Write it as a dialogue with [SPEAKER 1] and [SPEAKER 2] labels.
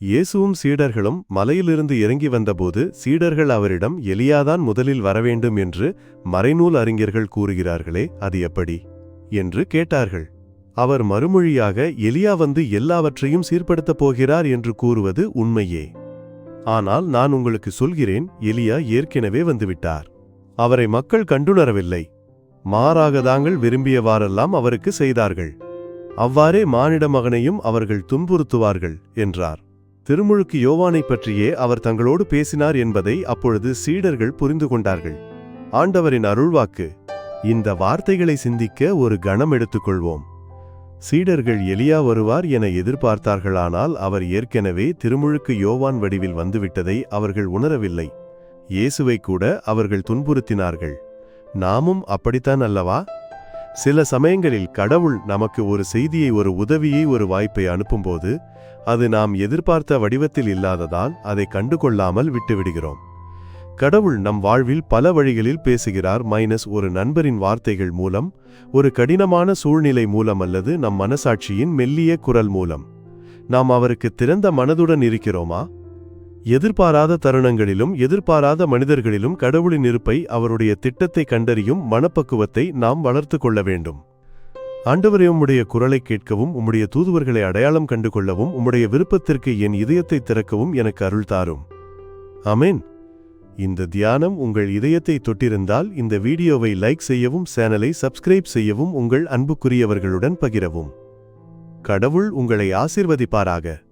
[SPEAKER 1] இயேசுவும் சீடர்களும் மலையிலிருந்து இறங்கி வந்தபோது சீடர்கள் அவரிடம் எலியாதான் முதலில் வரவேண்டும் என்று மறைநூல் அறிஞர்கள் கூறுகிறார்களே அது எப்படி? என்று கேட்டார்கள். அவர் மறுமொழியாக எலியா வந்து எல்லாவற்றையும் சீர்படுத்தப் போகிறார் என்று கூறுவது உண்மையே. ஆனால் நான் உங்களுக்கு சொல்கிறேன் எலியா ஏற்கனவே வந்துவிட்டார். அவரை மக்கள் கண்டுணரவில்லை. மாறாக தாங்கள் விரும்பியவாறெல்லாம் அவருக்கு செய்தார்கள். அவ்வாறே மானிட மகனையும் அவர்கள் துன்புறுத்துவார்கள் என்றார். திருமுழுக்கு யோவானைப் பற்றியே அவர் தங்களோடு பேசினார் என்பதை அப்பொழுது சீடர்கள் புரிந்து கொண்டார்கள். ஆண்டவரின் அருள்வாக்கு இந்த வார்த்தைகளை சிந்திக்க ஒரு கணம் எடுத்துக்கொள்வோம். சீடர்கள் எலியா வருவார் என எதிர்பார்த்தார்களானால் அவர் ஏற்கனவே திருமுழுக்கு யோவான் வடிவில் வந்துவிட்டதை அவர்கள் உணரவில்லை. இயேசுவை கூட அவர்கள் துன்புறுத்தினார்கள். நாமும் அப்படித்தான் அல்லவா? சில சமயங்களில் கடவுள் நமக்கு ஒரு செய்தியை ஒரு உதவியை ஒரு வாய்ப்பை அனுப்பும்போது அது நாம் எதிர்பார்த்த வடிவத்தில் இல்லாததால் அதை கண்டுகொள்ளாமல் விட்டுவிடுகிறோம். கடவுள் நம் வாழ்வில் பல வழிகளில் பேசுகிறார். மைனஸ் ஒரு நண்பரின் வார்த்தைகள் மூலம் ஒரு கடினமான சூழ்நிலை மூலம் அல்லது நம் மனசாட்சியின் மெல்லிய குரல் மூலம். நாம் அவருக்கு திறந்த மனதுடன் இருக்கிறோமா? எதிர்பாராத தருணங்களிலும் எதிர்பாராத மனிதர்களிலும் கடவுளின் இருப்பை அவருடைய திட்டத்தை கண்டறியும் மனப்பக்குவத்தை நாம் வளர்த்து கொள்ள வேண்டும். ஆண்டவரே உம்முடைய குரலை கேட்கவும் உம்முடைய தூதுவர்களை அடையாளம் கண்டு கொள்ளவும் உம்முடைய விருப்பத்திற்கு என் இதயத்தை திறக்கவும் எனக்கு அருள் தாரும். அமேன் இந்த தியானம் உங்கள் இதயத்தை தொட்டிருந்தால் இந்த வீடியோவை லைக் செய்யவும் சேனலை சப்ஸ்கிரைப் செய்யவும் உங்கள் அன்புக்குரியவர்களுடன் பகிரவும். கடவுள் உங்களை ஆசிர்வதிப்பாராக.